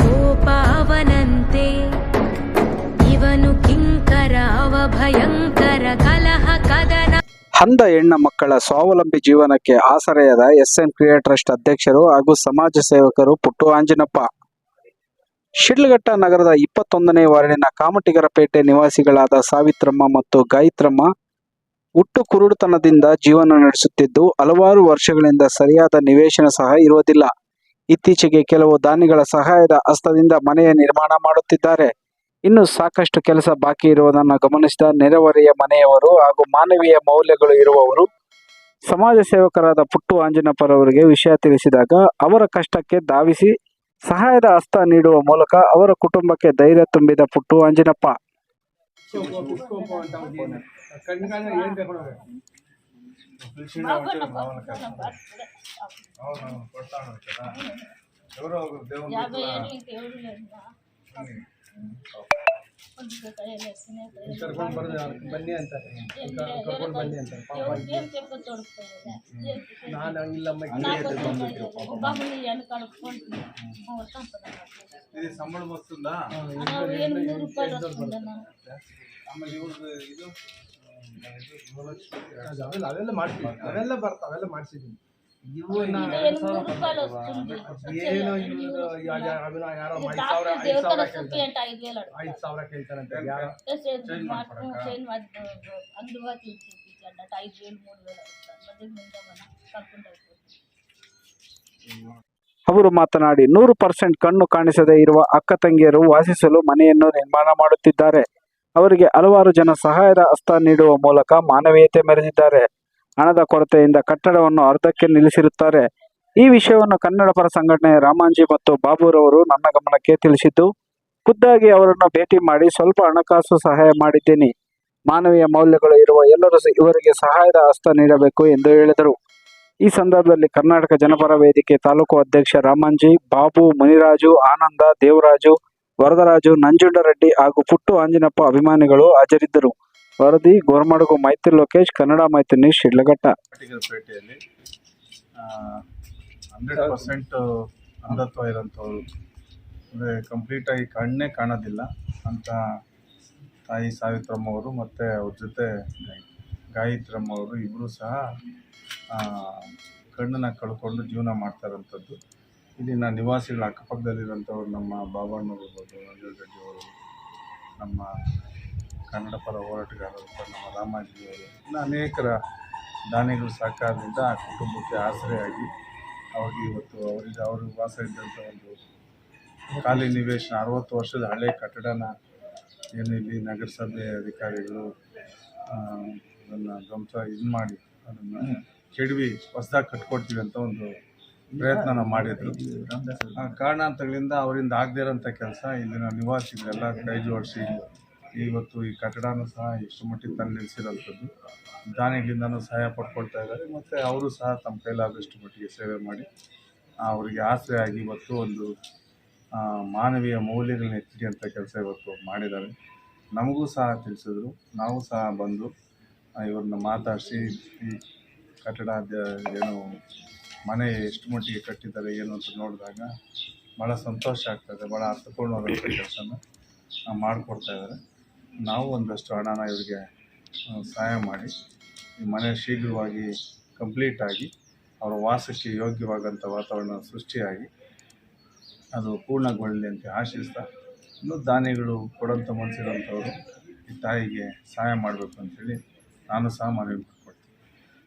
ಕೋಪ ಅವನಂತೆ ಇವನು ಕಿಂಕರ ಅವ ಕಲಹ, ಕದನ. ಹೆಣ್ಣ ಮಕ್ಕಳ ಸ್ವಾವಲಂಬಿ ಜೀವನಕ್ಕೆ ಆಸರೆಯಾದ ಎಸ್ಎಂ ಕ್ರಿಯಾ ಟ್ರಸ್ಟ್ ಅಧ್ಯಕ್ಷರು ಹಾಗೂ ಸಮಾಜ ಸೇವಕರು ಪುಟ್ಟು ಆಂಜನಪ್ಪ ಶಿಡ್ಲಘಟ್ಟ ನಗರದ ಇಪ್ಪತ್ತೊಂದನೇ ವಾರ್ಡಿನ ಕಾಮಟಿಗರಪೇಟೆ ನಿವಾಸಿಗಳಾದ ಸಾವಿತ್ರಮ್ಮ ಮತ್ತು ಗಾಯತ್ರಮ್ಮ ಹುಟ್ಟು ಕುರುಡುತನದಿಂದ ಜೀವನ ನಡೆಸುತ್ತಿದ್ದು ಹಲವಾರು ವರ್ಷಗಳಿಂದ ಸರಿಯಾದ ನಿವೇಶನ ಸಹ ಇರುವುದಿಲ್ಲ. ಇತ್ತೀಚೆಗೆ ಕೆಲವು ದಾನಿಗಳ ಸಹಾಯದ ಹಸ್ತದಿಂದ ಮನೆಯ ನಿರ್ಮಾಣ ಮಾಡುತ್ತಿದ್ದಾರೆ. ಇನ್ನು ಸಾಕಷ್ಟು ಕೆಲಸ ಬಾಕಿ ಇರುವುದನ್ನು ಗಮನಿಸಿದ ನೆರೆಹೊರೆಯ ಮನೆಯವರು ಹಾಗೂ ಮಾನವೀಯ ಮೌಲ್ಯಗಳು ಇರುವವರು, ಸಮಾಜ ಸೇವಕರಾದ ಪುಟ್ಟು ಆಂಜನಪ್ಪರವರಿಗೆ ವಿಷಯ ತಿಳಿಸಿದಾಗ, ಅವರ ಕಷ್ಟಕ್ಕೆ ಧಾವಿಸಿ ಸಹಾಯದ ಹಸ್ತ ನೀಡುವ ಮೂಲಕ ಅವರ ಕುಟುಂಬಕ್ಕೆ ಧೈರ್ಯ ತುಂಬಿದ ಪುಟ್ಟು ಆಂಜನಪ್ಪ. ಕಣ್ಣಿಗಾದ್ರೆ ಏನ್ ತಗೊಂಡೋಗ ఎవరో ఒకరు దేవుని యాభై ఏళ్ళు ఇంకెవరు లేదు ಕರ್ಕೊಂಡು ಬರ್ದು ಬನ್ನಿ ಅಂತಾರೆ ಕರ್ಕೊಂಡು ಬನ್ನಿ ಅಂತಾರೆ ಪಾಪ ఏం చెప్పు తోడుకోలేదు ನಾನು ಹಂಗಿಲ್ಲಮ್ಮ బాబుని వెనక కడుక్కుంటున్నా వస్తాం ఇది సంబళం వస్తుందా ఎనిమిది రూపాయలు వస్తుందన్నా ಆಮೇಲೆ ಇವ್ರದ್ದು ಇದು ಅದು ಅವೆಲ್ಲ ಅವೆಲ್ಲ ಮಾಡ್ತೀವಿ ಅವೆಲ್ಲ ಬರ್ತಾವ ಅವೆಲ್ಲ ಅವರು ಮಾತನಾಡಿ ನೂರು ಪರ್ಸೆಂಟ್ ಕಣ್ಣು ಕಾಣಿಸದೇ ಇರುವ ಅಕ್ಕ ತಂಗಿಯರು ವಾಸಿಸಲು ಮನೆಯನ್ನು ನಿರ್ಮಾಣ ಮಾಡುತ್ತಿದ್ದಾರೆ. ಅವರಿಗೆ ಹಲವಾರು ಜನ ಸಹಾಯದ ಹಸ್ತ ನೀಡುವ ಮೂಲಕ ಮಾನವೀಯತೆ ಮೆರೆದಿದ್ದಾರೆ. ಹಣದ ಕೊರತೆಯಿಂದ ಕಟ್ಟಡವನ್ನು ಅರ್ಧಕ್ಕೆ ನಿಲ್ಲಿಸಿರುತ್ತಾರೆ. ಈ ವಿಷಯವನ್ನು ಕನ್ನಡ ಪರ ಸಂಘಟನೆ ರಾಮಾಂಜಿ ಮತ್ತು ಬಾಬುರವರು ನನ್ನ ಗಮನಕ್ಕೆ ತಿಳಿಸಿದ್ದು, ಖುದ್ದಾಗಿ ಅವರನ್ನು ಭೇಟಿ ಮಾಡಿ ಸ್ವಲ್ಪ ಹಣಕಾಸು ಸಹಾಯ ಮಾಡಿದ್ದೇನೆ. ಮಾನವೀಯ ಮೌಲ್ಯಗಳು ಇರುವ ಎಲ್ಲರೂ ಇವರಿಗೆ ಸಹಾಯದ ಹಸ್ತ ನೀಡಬೇಕು ಎಂದು ಹೇಳಿದರು. ಈ ಸಂದರ್ಭದಲ್ಲಿ ಕರ್ನಾಟಕ ಜನಪರ ವೇದಿಕೆ ತಾಲೂಕು ಅಧ್ಯಕ್ಷ ರಾಮಾಂಜಿ, ಬಾಬು, ಮುನಿರಾಜು, ಆನಂದ, ದೇವರಾಜು, ವರದರಾಜು, ನಂಜುಂಡರೆಡ್ಡಿ ಹಾಗೂ ಪುಟ್ಟು ಆಂಜಿನಪ್ಪ ಅಭಿಮಾನಿಗಳು ಹಾಜರಿದ್ದರು. ವರದಿ, ಗೋರ್ಮಡಗು ಮೈತ್ರಿ ಲೋಕೇಶ್, ಕನ್ನಡ ಮೈತ್ರಿ ನ್ಯೂಸ್, ಶಿಡ್ಲಘಟ್ಟ. ಪೇಟೆಯಲ್ಲಿ ಹಂಡ್ರೆಡ್ ಪರ್ಸೆಂಟ್ ಅಂಧತ್ವ ಇರೋಂಥವ್ರು. ಅಂದರೆ ಕಂಪ್ಲೀಟಾಗಿ ಕಣ್ಣೇ ಕಾಣೋದಿಲ್ಲ ಅಂತ ತಾಯಿ ಸಾವಿತ್ರಮ್ಮ ಅವರು ಮತ್ತು ಅವ್ರ ಜೊತೆ ಗಾಯತ್ರಮ್ಮ ಅವರು ಇಬ್ಬರು ಸಹ ಕಣ್ಣನ್ನು ಕಳ್ಕೊಂಡು ಜೀವನ ಮಾಡ್ತಾ ಇರೋಂಥದ್ದು ಇಲ್ಲಿನ ನಿವಾಸಿಗಳ ಅಕ್ಕಪಕ್ಕದಲ್ಲಿರೋಂಥವ್ರು ನಮ್ಮ ಬಾಬಣ್ಣವ್ರು ಇರ್ಬೋದು ನಂಜುಂಡ ರೆಡ್ಡಿ ಅವರು, ನಮ್ಮ ಕನ್ನಡ ಪರ ಹೋರಾಟಗಾರರು ನಮ್ಮ ರಾಮಾಜಿಯವರು ಇನ್ನು ಅನೇಕರ ದಾನಿಗಳ ಸಹಕಾರದಿಂದ ಆ ಕುಟುಂಬಕ್ಕೆ ಆಸರೆಯಾಗಿ ಅವ್ರಿಗೆ ಇವತ್ತು ಅವರಿಗೆ ಅವರು ವಾಸ ಇದ್ದಂಥ ಒಂದು ಖಾಲಿ ನಿವೇಶನ, ಅರವತ್ತು ವರ್ಷದ ಹಳೆ ಕಟ್ಟಡನ ಏನು ಇಲ್ಲಿ ನಗರಸಭೆ ಅಧಿಕಾರಿಗಳು ಅದನ್ನು ಧ್ವಂಸ ಇದು ಮಾಡಿ ಅದನ್ನು ಕೆಡವಿ ಹೊಸದಾಗಿ ಕಟ್ಕೊಡ್ತೀವಿ ಅಂತ ಒಂದು ಪ್ರಯತ್ನ ಮಾಡಿದರು. ಕಾರಣಾಂತಗಳಿಂದ ಅವರಿಂದ ಆಗದೇ ಇರೋಂಥ ಕೆಲಸ ಇಲ್ಲಿನ ನಿವಾಸಿಗಳೆಲ್ಲ ಕೈ ಜೋಡಿಸಿ ಇವತ್ತು ಈ ಕಟ್ಟಡನೂ ಸಹ ಎಷ್ಟು ಮಟ್ಟಿಗೆ ತಂದು ನಿಲ್ಲಿಸಿರೋಂಥದ್ದು ದಾನಿಗಳಿಂದನೂ ಸಹಾಯ ಪಡ್ಕೊಳ್ತಾ ಇದ್ದಾರೆ. ಮತ್ತು ಅವರು ಸಹ ತಮ್ಮ ಕೈಲಾದಷ್ಟು ಮಟ್ಟಿಗೆ ಸೇವೆ ಮಾಡಿ ಅವರಿಗೆ ಆಸರೆ ಆಗಿ ಇವತ್ತು ಒಂದು ಮಾನವೀಯ ಮೌಲ್ಯಗಳನ್ನ ಎತ್ತಿಡಿಯಂಥ ಕೆಲಸ ಇವತ್ತು ಮಾಡಿದ್ದಾರೆ. ನಮಗೂ ಸಹ ತಿಳಿಸಿದ್ರು. ನಾವು ಸಹ ಬಂದು ಇವ್ರನ್ನ ಮಾತಾಡಿಸಿ ಈ ಕಟ್ಟಡ ಏನು ಮನೆ ಎಷ್ಟು ಮಟ್ಟಿಗೆ ಕಟ್ಟಿದ್ದಾರೆ, ಏನು ಅಂತ ನೋಡಿದಾಗ ಭಾಳ ಸಂತೋಷ ಆಗ್ತದೆ ಭಾಳ ಅರ್ಥಪೂರ್ಣವಾದಂಥ ಕೆಲಸನ ಮಾಡಿಕೊಡ್ತಾ ಇದ್ದಾರೆ. ನಾವು ಒಂದಷ್ಟು ಹಣನ ಇವರಿಗೆ ಸಹಾಯ ಮಾಡಿ, ಈ ಮನೆ ಶೀಘ್ರವಾಗಿ ಕಂಪ್ಲೀಟ್ ಆಗಿ, ಅವರ ವಾಸಕ್ಕೆ ಯೋಗ್ಯವಾದಂಥ ವಾತಾವರಣ ಸೃಷ್ಟಿಯಾಗಿ, ಅದು ಪೂರ್ಣಗೊಳ್ಳಲಿ ಅಂತ ಆಶಿಸ್ತಾ, ಇನ್ನು ದಾನಿಗಳು ಕೊಡೋಂಥ ಮನಸ್ಸಿರೋಂಥವ್ರು ಈ ತಾಯಿಗೆ ಸಹಾಯ ಮಾಡಬೇಕು ಅಂಥೇಳಿ ನಾನು ಸಹ ಮನವಿ